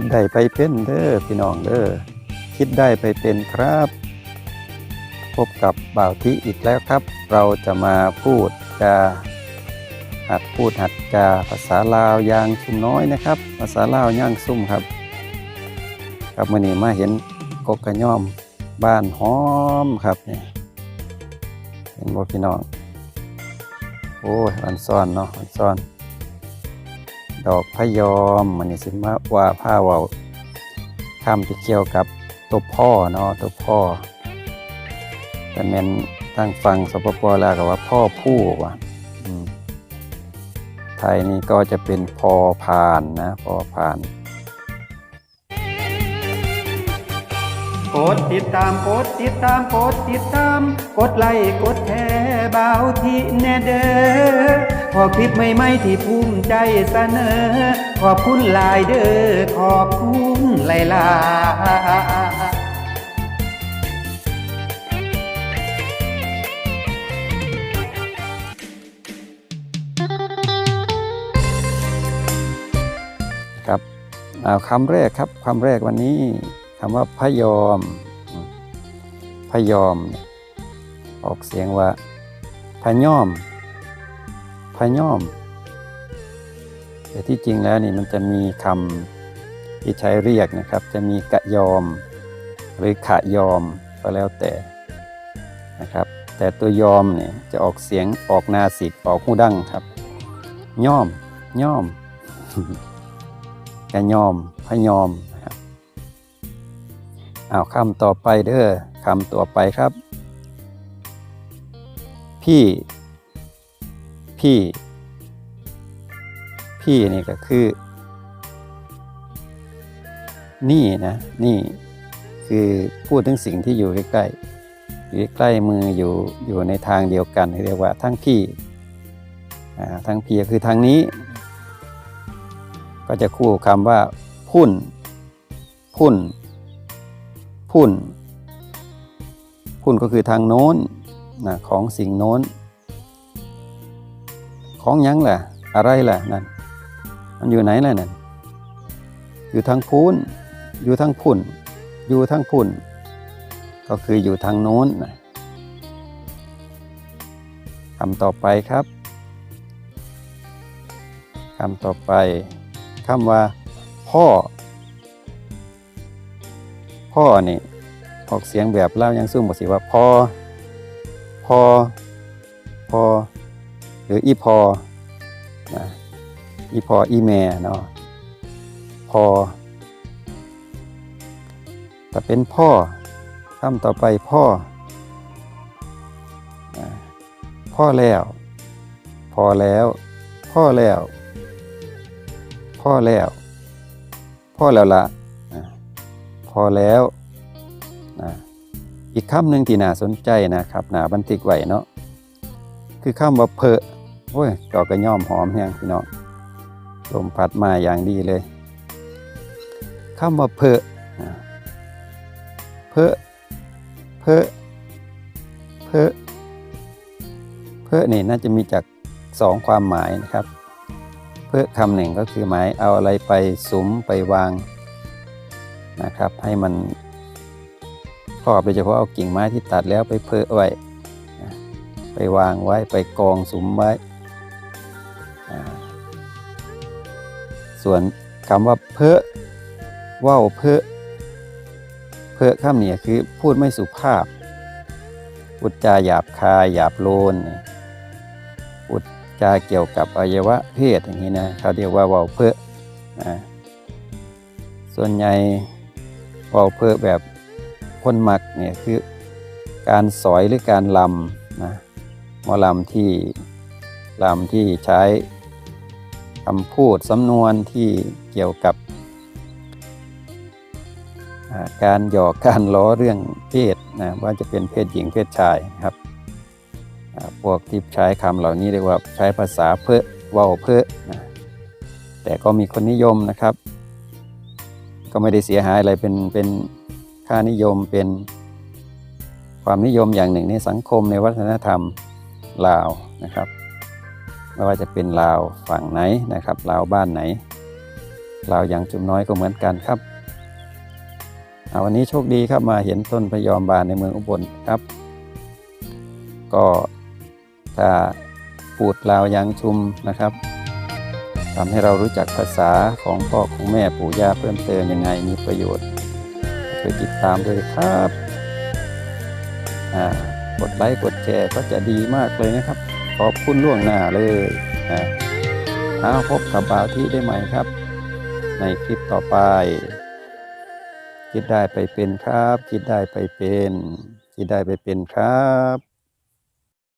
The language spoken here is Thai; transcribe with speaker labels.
Speaker 1: ขึ้นได้ไปเป็นเด้อพี่น้องเด้อคิดได้ไปเป็นครับ พบกับบ่าวทิอีกแล้วครับ เราจะมาพูดจาหัดพูดหัดจาภาษาลาวยางซุ่มน้อยนะครับ ภาษาลาวย่างซุ่มครับ ครับมื่อนี้มาเห็นกกกระย่อมบ้านหอมครับเนี่ยเห็นบ่พี่น้องโอ้ยอันซ่อนเนาะอันซ่อน ดอกพะยอมมันนี่สิมาว่าผ้าเว่าคำที่เกี่ยวกับตัวพ่อเนาะตัวพ่อแต่แม่นตั้งฟังสปปแล้วก็ว่าพ่อผู้ว่ะอืมไทยนี่ก็จะเป็นพอพานนะพอพาน
Speaker 2: กดติดตามกดติดตามกดติดตาม กดไลค์กดแชร์เบาที่แน่เด้อ พอคลิปใหม่ๆที่ภูมิใจเสนอ ขอบคุณหลายเด้อขอบคุณหลายลา
Speaker 1: ครับเอาคำแรกครับคำแรกวันนี้คำว่าพยอมอืมพยอม ออกเสียงว่าพยอม พยอม แต่ที่จริงแล้วนี่มันจะมีคำที่ใช้เรียกนะครับ จะมีกะยอม หรือขะยอมก็แล้วแต่นะครับ แต่ตัวยอมเนี่ยจะออกเสียงออกนาสิกออกหูดั้งครับ ย่อมย่อมกะยอมพยอมครับเอาคำต่อไปเด้อคำต่อไปครับ พี่ พี่ พี่นี่ก็คือ นี่นะ นี่คือพูดถึงสิ่งที่อยู่ใกล้ๆอยู่ใกล้มืออยู่อยู่ในทางเดียวกันเรียกว่าทั้งพี่ทั้งพี่คือทางนี้ ก็จะคู่คำว่า พุ่น พุ่น พุ่น พุ่นก็คือทางโน้นนะของสิ่งโน้น ของยังแหละอะไรแหละนั่นมันอยู่ไหนแหละนั่นอยู่ทางพูนอยู่ทางพุ่น อยู่ทางพุ่น ก็คืออยู่ทางโน้นนะคำต่อไปครับคำต่อไปคำว่า พ่อ พ่อนี่ออกเสียงแบบเล่ายังซุ่มบอกสิว่าพ่อพ่อพ่อ หรืออีพอนะอีพออีแม่เนาะพอแต่เป็นพ่อคำต่อไปพ่อนะพ่อแล้ว พอแล้ว พ่อแล้ว พ่อแล้ว พ่อแล้วละนะพอแล้วนะอีกคำหนึ่งที่น่าสนใจนะครับหนาบันทึกไว้เนาะคือคำว่าเพอ โอ้ยดอกกระย่อมหอมแห้งพี่น้องลมพัดมาอย่างดีเลยคำว่าเพอะเพอเพอเพอเพอนี่น่าจะมีจากสองความหมายนะครับ เพื่อคำหนึ่งก็คือหมายเอาอะไรไปสุมไปวางนะครับ ให้มันครอบโดยเฉพาะเอากิ่งไม้ที่ตัดแล้วไปเพอไว้ ไปวางไว้ไปกองสุมไว้ ส่วนคำว่าเพอว่าวเพอเพอคำนี้คือพูดไม่สุภาพพูดจาหยาบคายหยาบโลนนี่พูดจาเกี่ยวกับอวัยวะเพศอย่างนี้นะเขาเรียกว่าเวาเพอส่วนใหญ่เวาเพอแบบคนมักเนี่ยคือการสอยหรือการลำนะหมอลำที่ลำที่ใช้ คำพูดสำนวนที่เกี่ยวกับ การหยอกการล้อเรื่องเพศนะว่าจะเป็นเพศหญิงเพศชายนะครับพวกที่ใช้คำเหล่านี้เรียกว่าใช้ภาษาเพื่อว่าเพื่อนะแต่ก็มีคนนิยมนะครับ ก็ไม่ได้เสียหายอะไรเป็นเป็นค่านิยมเป็นความนิยมอย่างหนึ่งในสังคมในวัฒนธรรมลาวนะครับ ไม่ว่าจะเป็นลาวฝั่งไหนนะครับลาวบ้านไหนลาวอย่างจุ่มน้อยก็เหมือนกันครับอ่าวันนี้โชคดีครับมาเห็นต้นพยอมบานในเมืองอุบลครับ ก็ถ้าพูดลาวยังชุมนะครับทำให้เรารู้จักภาษาของพ่อของแม่ปู่ย่าเพิ่มเติมยังไงมีประโยชน์ไปติดตามเลยครับอ่ากดไลค์กดแชร์ก็จะดีมากเลยนะครับ ขอบคุณล่วงหน้าเลยนะเอาพบกับบาวที่ได้ใหม่ครับ ในคลิปต่อไป คิดได้ไปเป็นครับ คิดได้ไปเป็น คิดได้ไปเป็นครับ